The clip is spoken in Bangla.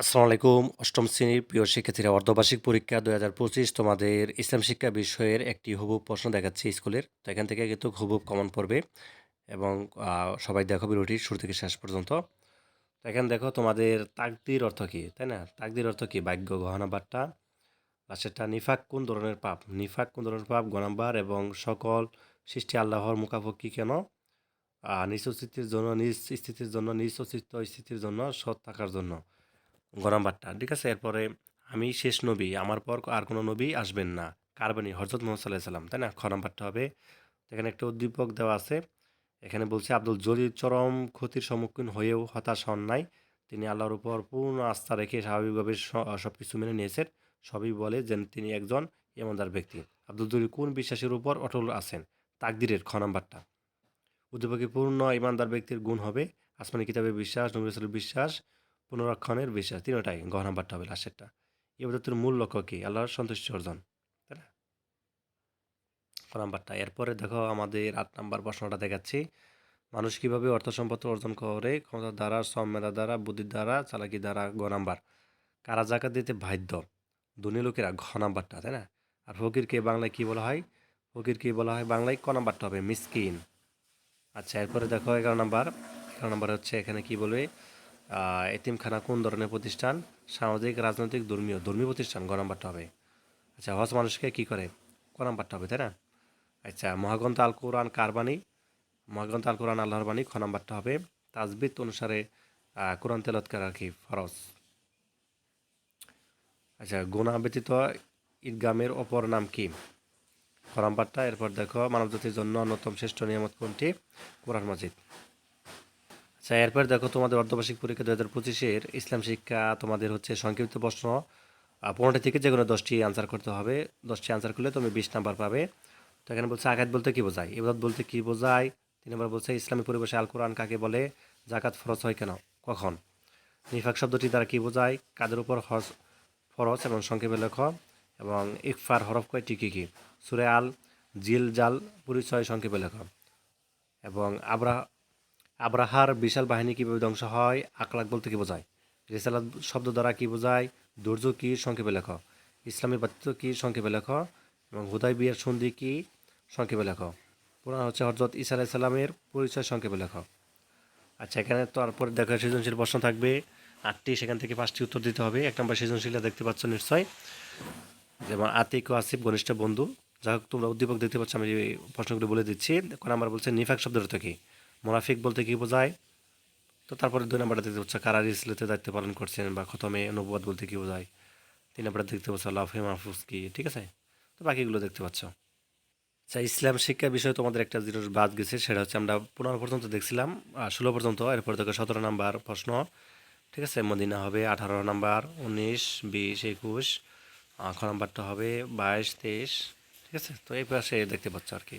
আসসালামু আলাইকুম। অষ্টম শ্রেণির প্রিয় শিক্ষার্থীরা, অর্ধবার্ষিক পরীক্ষা দুই হাজার পঁচিশ তোমাদের ইসলাম শিক্ষা বিষয়ের একটি হুবুব প্রশ্ন দেখাচ্ছে স্কুলের। তো এখান থেকে কিন্তু হুবুব কমন পড়বে এবং সবাই দেখো ভিডিওটি শুরু থেকে শেষ পর্যন্ত। তো এখানে দেখো তোমাদের তাকদির অর্থ কী, তাই না? তাকদির অর্থ কী? ভাগ্য, গহনা, বার্তা। লাস্টেরটা নিফাক কোন ধরনের পাপ? নিফাক কোন ধরনের পাপ? গনাম্বার এবং সকল সৃষ্টি আল্লাহর মুখাপক্ষি কেন? নিজ অস্তিত্বের জন্য, নিজ স্থিতির জন্য, নিজ অস্তিত্ব স্থিতির জন্য, সৎ থাকার জন্য। গরম ভাতটা, ঠিক আছে? এরপরে আমি শেষ নবী, আমার পর আর কোনো নবী আসবেন না। কারবানি হজরত মোহাম্মদ সাল্লাহ সাল্লাম তাই না? খরাম ভাতটা হবে। এখানে একটা উদ্দীপক দেওয়া আছে। এখানে বলছে, আব্দুল জলিল চরম ক্ষতির সম্মুখীন হয়েও হতাশ হন নাই। তিনি আল্লাহর উপর পূর্ণ আস্থা রেখে স্বাভাবিকভাবে সব কিছু মেনে নিয়েছেন। সবই বলে যে তিনি একজন ইমানদার ব্যক্তি। আব্দুল জলিল কোন বিশ্বাসের উপর অটল আছেন? তাকদিরের খ নাম্বারটা উদ্দীপকে পূর্ণ ইমানদার ব্যক্তির গুণ হবে। আসমানি কিতাবের বিশ্বাস, নবী বিশ্বাস পুনরক্ষণের বিশ্বাস। তিনটাই গহ নাম্বারটা হবে লাস্টেরটা ইবাদতের মূল লক্ষ্য কি? আল্লাহর সন্তুষ্টি অর্জন। তাই না? ক নাম্বারটা। এরপরে দেখো আমাদের আট নাম্বার প্রশ্নটা দেখাচ্ছি। মানুষ কীভাবে অর্থ সম্পদ অর্জন করে? ক্ষমতার দ্বারা, শ্রম দ্বারা, বুদ্ধির দ্বারা চালাকি দ্বারা? গ নাম্বার। কারা জাকাত দিতে বাধ্য? ধনী লোকেরা ঘ নাম্বারটা, তাই না? আর ফকিরকে বাংলায় কী বলা হয়? ফকিরকে বলা হয় বাংলায় ক নাম্বারটা হবে? মিসকিন। আচ্ছা এরপরে দেখো এগারো নাম্বার। এগারো নাম্বার হচ্ছে এখানে কি বলবে? এতিমখানা কোন ধরনের প্রতিষ্ঠান? সামাজিক, রাজনৈতিক, ধর্মীয়। ধর্মীয় প্রতিষ্ঠান, গ নাম্বারটা হবে। আচ্ছা হজ মানুষকে কি করে? ক নাম্বারটা হবে, তাই না? আচ্ছা মহাগ্রন্থ আল কোরআন কার বাণী? মহাগ্রন্থ আল কোরআন আল্লাহর বাণী, খ নাম্বারটা হবে। তাজবিদ অনুসারে কোরআন তেলত করা কি, ফরজ। আচ্ছা গোনা ব্যতীত ঈদগামের অপর নাম কি? খ নাম্বারটা, এরপর দেখো, মানবজাতির জন্য অন্যতম শ্রেষ্ঠ নিয়ামত কোনটি? কোরআন মাজিদ। আচ্ছা এরপর দেখো তোমাদের অর্ধবার্ষিক পরীক্ষা দু হাজার পঁচিশের ইসলাম শিক্ষা তোমাদের হচ্ছে সংক্ষিপ্ত প্রশ্ন। পনেরোটি থেকে যে কোনো দশটি আনসার করতে হবে। দশটি আনসার করলে তুমি বিশ নাম্বার পাবে। তো এখানে বলছে আঘাত বলতে কী বোঝায়? ইবাদত বলতে কী বোঝায়? তিন নম্বর বলছে ইসলামী পরিবেশে আল কোরআন কাকে বলে? জাকাত ফরজ হয় কেন? কখন? নিফাক শব্দটি দ্বারা কী বোঝায়? কাদের উপর হজ ফরজ এবং সংক্ষেপে লেখ। এবং ইকফার হরফ কয়টি কী কী? সুরে আল জিল জাল পরিচয় সংক্ষেপে লেখ। এবং আবরা আব্রাহার বিশাল বাহিনী কীভাবে ধ্বংস হয় আকলাক বলতে কী বোঝায়? রেসালাত শব্দ দ্বারা কী বোঝায়? দুর্য কী সংক্ষেপে লেখ? ইসলামী বাত্য কী সংক্ষেপে লেখ? এবং হুদাই বিয়ার সন্ধি কি সংক্ষেপে লেখ? পুরাণ হচ্ছে হজরত ইসা আলাইসাল্লামের পরিচয় সংক্ষেপে লেখ। আচ্ছা এখানে তারপরে দেখা সৃজনশীল প্রশ্ন থাকবে। আটটি, সেখান থেকে পাঁচটি উত্তর দিতে হবে। এক নম্বর সৃজনশীলটা দেখতে পাচ্ছ নিশ্চয়। যেমন আতিক ও আসিফ, ঘনিষ্ঠ বন্ধু। যা হোক, তোমরা উদ্দীপক দেখতে পাচ্ছ, আমি প্রশ্নগুলো বলে দিচ্ছি। এক আমার বলছে নিফাক শব্দের অর্থ কি? মোনাফিক বলতে কি বোঝায়? তো তারপরে দুই নম্বরটা দেখতে পাচ্ছ, কারা ইসলাতে দায়িত্ব পালন করছেন বা খতমে অনুবাদ বলতে কি বোঝায়? তিন নম্বরটা দেখতে পাচ্ছ লাফে মাহফুজ কি, ঠিক আছে? তো বাকিগুলো দেখতে পাচ্ছ। আচ্ছা ইসলাম শিক্ষা বিষয়ে তোমাদের একটা জিনিস বাদ গেছে, সেটা হচ্ছে আমরা পনেরো পর্যন্ত দেখছিলাম ষোলো পর্যন্ত, এরপর থেকে সতেরো নাম্বার প্রশ্ন, ঠিক আছে? মদিনা হবে আঠারো নাম্বার, উনিশ, বিশ, একুশ খ নাম্বারটা হবে বাইশ, তেইশ, ঠিক আছে? তো এই পাশে দেখতে পাচ্ছ আর কি।